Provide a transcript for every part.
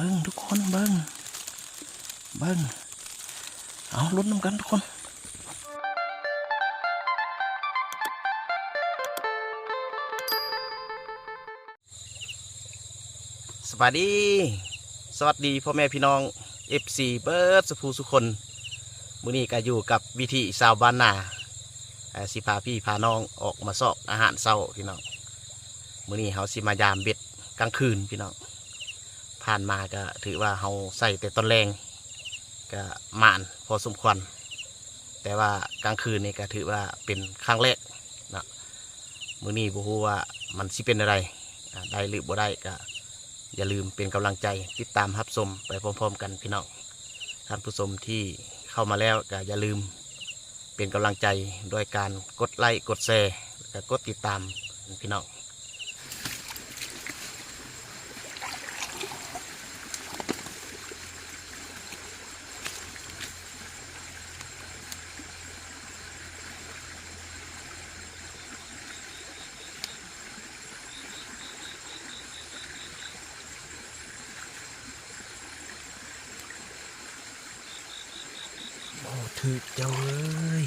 บิ้งทุกคนเบิ้งเบิ้งเอาลุ้นน้ำกันทุกคนสวัสดี สวัสดีพ่อแม่พี่น้อง FC เบิร์ดสุภูสุคนมื้อนี้ก็อยู่กับวิธีสาวบ้านนาเอ่อสิพาพี่พาน้องออกมาสอกอาหารเช้าพี่น้องมื้อนี้เฮาสิมายามเบ็ดกลางคืนพี่น้อง ผ่านมาก็ถือว่าเฮาใส่แต่ตอนแรงก็มานพอสมควร แต่ว่ากลางคืนนี่ก็ถือว่าเป็นครั้งแรกนะมือนี้บ่ฮู้ว่ามันสิเป็นอะไรได้หรือบ่ได้ก็อย่าลืมเป็นกำลังใจติดตามรับชมไปพร้อมๆ กันพี่น้องท่านผู้ชมที่เข้ามาแล้วก็อย่าลืมเป็นกำลังใจด้วยการกดไลค์กดแชร์และก็กดติดตามพี่น้อง ถือเจ้าเอ้ย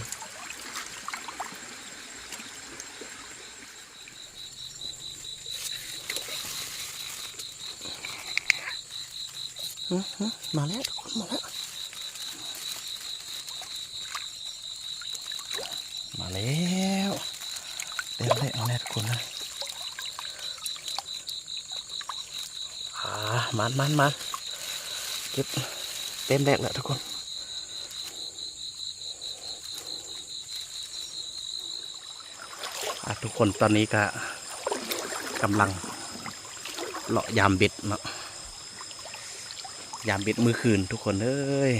มาแล้วทุกคนมาแล้ว มาแล้วเต็มเลยมาแล้วทุกคนนะอ่ามันมันมันเก็บเต็มแรกแล้วทุกคน อะ ทุกคนตอนนี้ก็กำลังเลาะยามเบ็ดเนาะยามเบ็ดมือคืนทุกคนเอ้ย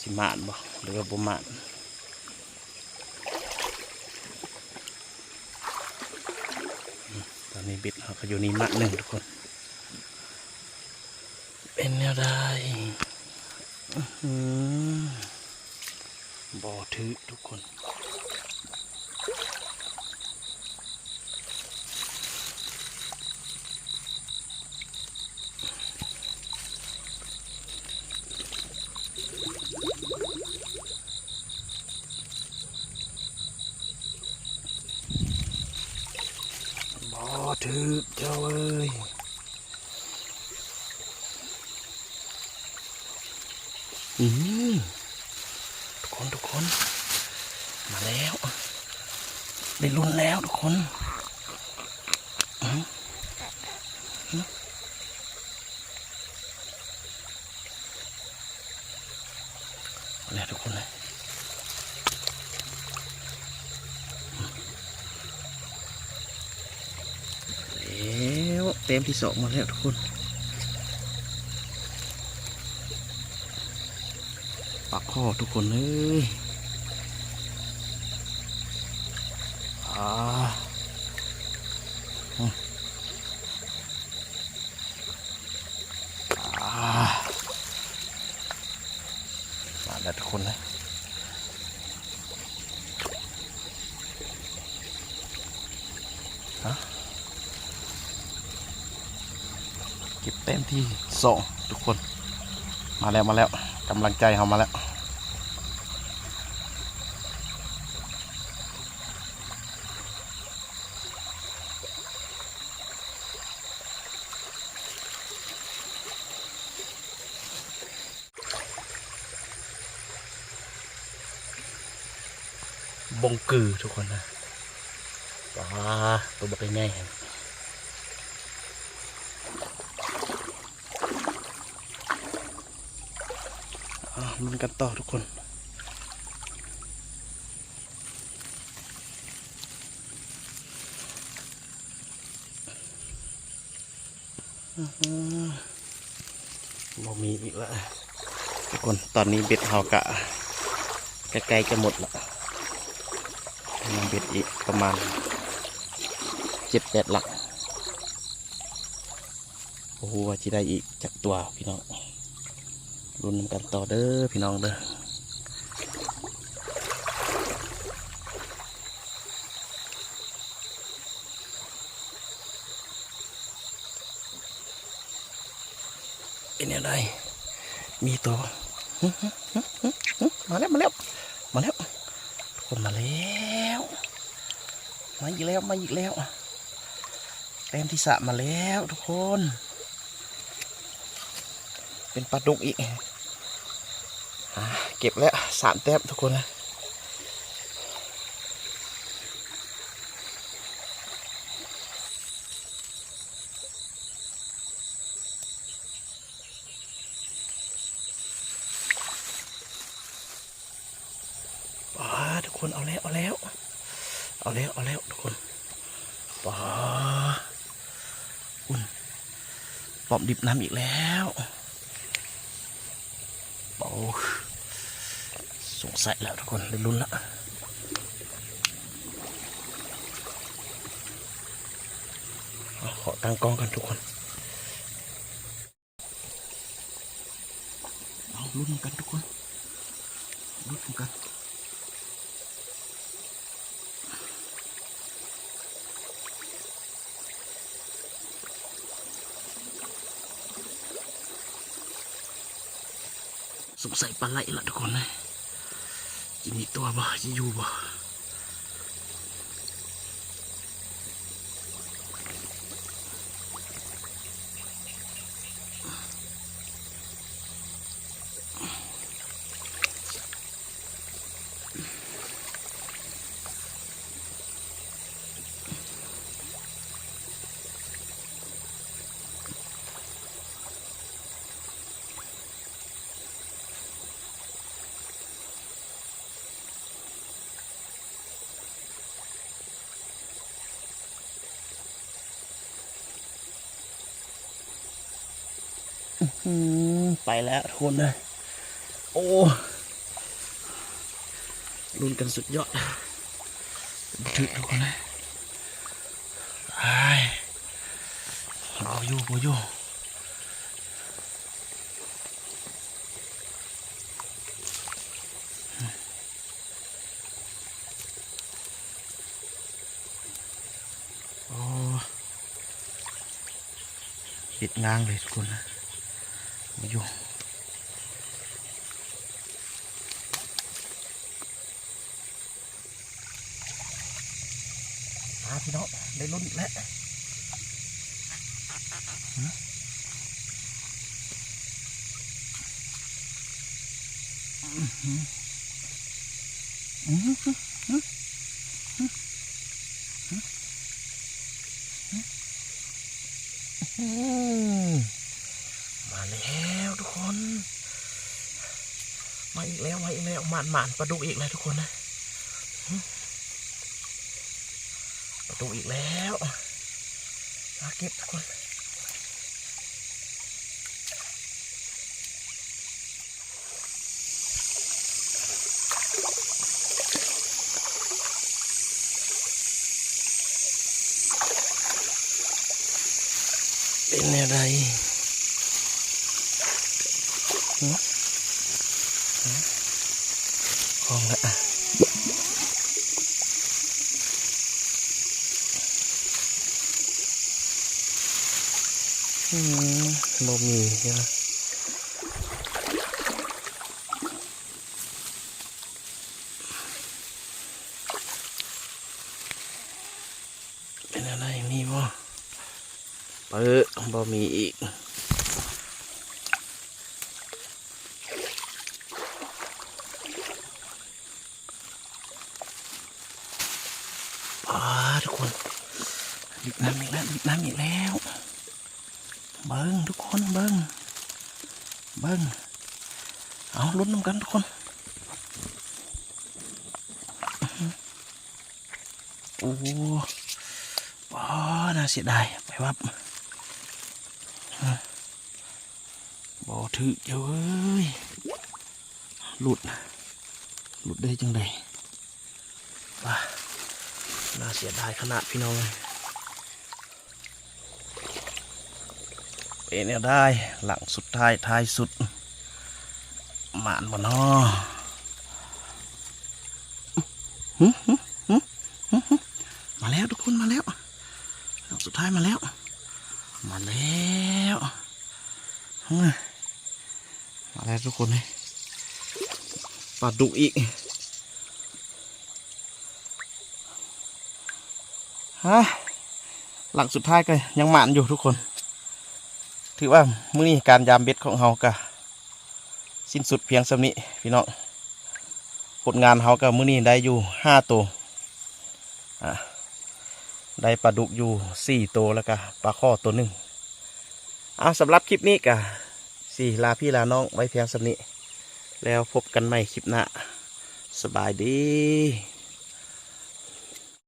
สิมานบ่หรือว่าบ่มานตอนนี้เบ็ดเขาก็อยู่นี่มัดหนึ่งทุกคน เป็นแนวใดอื้อหือบ่ถือทุกคน บ่ถึกเจ้าเอ้ยอืมทุกคนทุกคน มาแล้ว ได้ลุ้นแล้วทุกคนมาแล้วทุกคนเลยแล้วเต็มที่สองมาแล้วทุกคนปักข้อทุกคนเลยอ่าอื มามาแล้วทุกคนเลยฮะเก็บแต้มที่สองทุกคน มาแล้วมาแล้วกำลังใจเขามาแล้ว งกือทุกคนนะว้าตัวบักง่ายๆอะลุ้นกันต่อทุกคนอื้อหือบ่มีอีกแล้วทุกคนตอนนี้เบ็ดเฮากะใกล้ๆจะหมดละ เบ็ดอีกประมาณเจ็ดแปดหลัก โอ้โหว่าจะได้อีกจากตัวพี่น้องรุนกันต่อเด้อพี่น้องเด้อมีตัวหึหึหึหึหึมาแล้ว มาแล้ว มาแล้วคนมาแล้ว มาอีกแล้ว มาอีกแล้วแต้มที่สามาแล้วทุกคน เป็นปลาดุกอีกเก็บแล้วสามแต้มทุกคนนะว้าทุกคนเอาแล้ว เอาแล้ว เอาแล้วเอาแล้วทุกคนว้าอุ่นปอมดิบน้ำอีกแล้วโอ้สงสัยแล้วทุกคนได้ลุ้นละขอตั้งกล้องกันทุกคนเอาลุ้นกันทุกคนลุ้นกัน สงสัยปลาไหลละทุกคนนะจะมีตัวบ่จะอยู่บ่ อืมไปแล้วทุกคนเลยโอ้ลุ้นกันสุดยอดบันทึกทุกคนนะไอ้เอาอยู่เอาอยู่โอ้ปิดงางเลยทุกคนนะ มาอยู่มาพี่น้องได้ลุ้นอีกแล้วหืมอื้อ มาแล้วทุกคน มาอีกแล้วมาอีกแล้วหมานหมานปลาดุกอีกแล้วทุกคนนะปลาดุกอีกแล้วมาเก็บทุกคนเป็นอะไร ของละอืม บ่มีใช่ไหมเป็นอะไรมีบ่เปิดบ่มีอีก อ่าทุกคนดิบน้ำอีกแล้วดิบน้ำอีกแล้ว เบิ้งทุกคนเบิ้งเบิ้งเอาลุ้นน้ำกันทุกคนอื้อหือโอ้ป้าน่าเสียดายไปวับบ่ถือเจ้าเอ้ยหลุด หลุดได้จังไดว้าน่าเสียดายขนาดพี่น้องเลย เป็นเนี่ยได้หลังสุดท้ายท้ายสุดหมานบ่นอมาแล้วทุกคนมาแล้วหลังสุดท้ายมาแล้ว มาแล้วมาแล้วทุกคนเลยปลาดุกอีกฮะหลังสุดท้ายก็ยังหมานอยู่ทุกคน ถือว่ามื้อนี้การยามเบ็ดของเฮากะสิ้นสุดเพียงสำนี้พี่น้องผลงานเฮากับมื้อนี้ได้อยู่ห้าตัวอะได้ปลาดุกอยู่สี่ตัวแล้วก็ปลาข้อตัวหนึ่งเอาสำหรับคลิปนี้กะสี่ลาพี่ลาน้องไว้เพียงสำนี้แล้วพบกันใหม่คลิปหน้าสบายดี